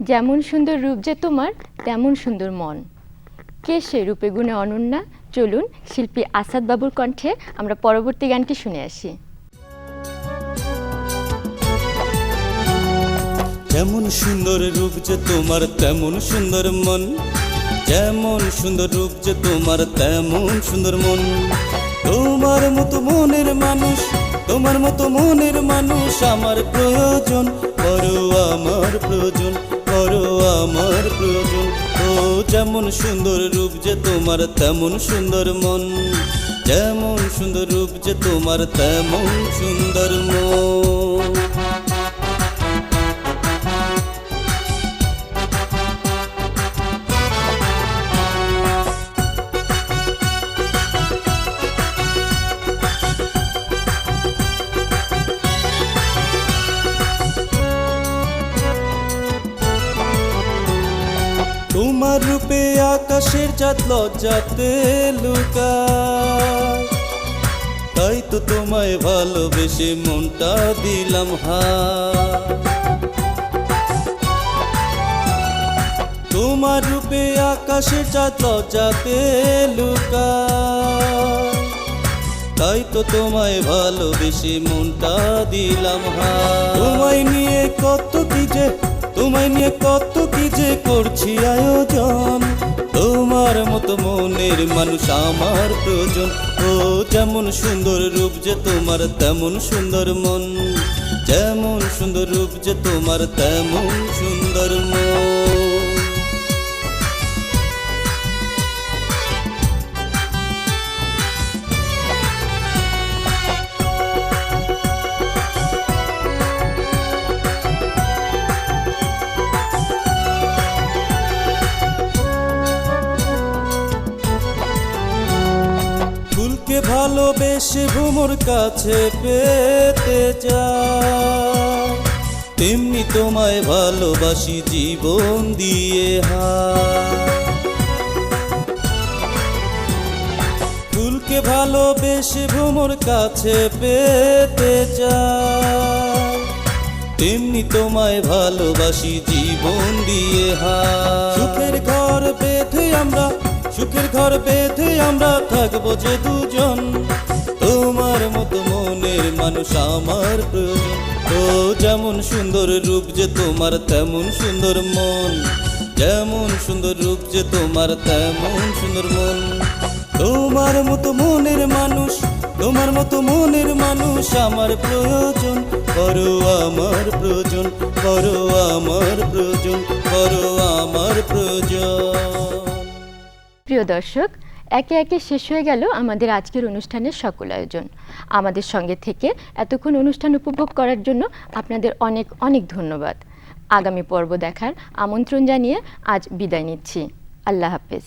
যেমন সুন্দর রূপ যে তোমার, তেমন সুন্দর মন। কে সে রূপে গুণে অনন্যা? চলুন শিল্পী আসাদ বাবুর কণ্ঠে আমরা পরবর্তী গানটি শুনে আসি। যেমন সুন্দর রূপ যে তোমার, তেমন সুন্দর মন। যেমন সুন্দর রূপ যে তোমার, তেমন সুন্দর মন। তোমার মতো মনের মানুষ, তোমার মতো মনের মানুষ আমার প্রয়োজন। বড় আমার প্রয়োজন। বড় আমার প্রয়োজন ও, যেমন সুন্দর রূপ যে তোমার, তেমন সুন্দর মন। যেমন সুন্দর রূপ যে তোমার, তেমন সুন্দর মন। রূপে আকাশের চাঁদ লজ্জাতে লুকায়। তাই তো তোমায় ভালোবেসে মনটা দিলাম হা তোমার রূপে আকাশের চাঁদ লজ্জাতে লুকায়। তাই তো তোমায় ভালোবেসে মনটা দিলাম হা তোমায় নিয়ে কত কি যে, তোমায় নিয়ে কত কি মনের মানুষ আমার প্রয়োজন। ও, যেমন সুন্দর রূপ যে তোমার, তেমন সুন্দর মন। যেমন সুন্দর রূপ যে তোমার, তেমন সুন্দর ভালোবেসে ভুমোর কাছে পেতে চাই। তেমনি তোমায় ভালোবাসি, জীবন দিয়ে হায় ফুলকে ভালোবেসে ভ্রমর কাছে পেতে চাই। তেমনি তোমায় ভালোবাসি, জীবন দিয়ে হায় সুখের ঘর বেঁধে আমরা, সুখের ঘর বেঁধে আমরা থাকব যে দুজন। আমার প্রয়োজন। ও যেমন সুন্দর রূপ যে তোমার, তেমন সুন্দর মন। যেমন সুন্দর রূপ যে তোমার, তেমন সুন্দর মন। তোমার মতো মনের মানুষ, তোমার মতো মনের মানুষ আমার প্রয়োজন। বড় আমার প্রয়োজন বড় আমার প্রয়োজন বড় আমার প্রয়োজন। প্রিয় দর্শক একে একে শেষ হয়ে গেল আমাদের আজকের অনুষ্ঠানের সকল আয়োজন। আমাদের সঙ্গে থেকে এতক্ষণ অনুষ্ঠান উপভোগ করার জন্য আপনাদের অনেক অনেক ধন্যবাদ। আগামী পর্ব দেখার আমন্ত্রণ জানিয়ে আজ বিদায় নিচ্ছি। আল্লাহ হাফেজ।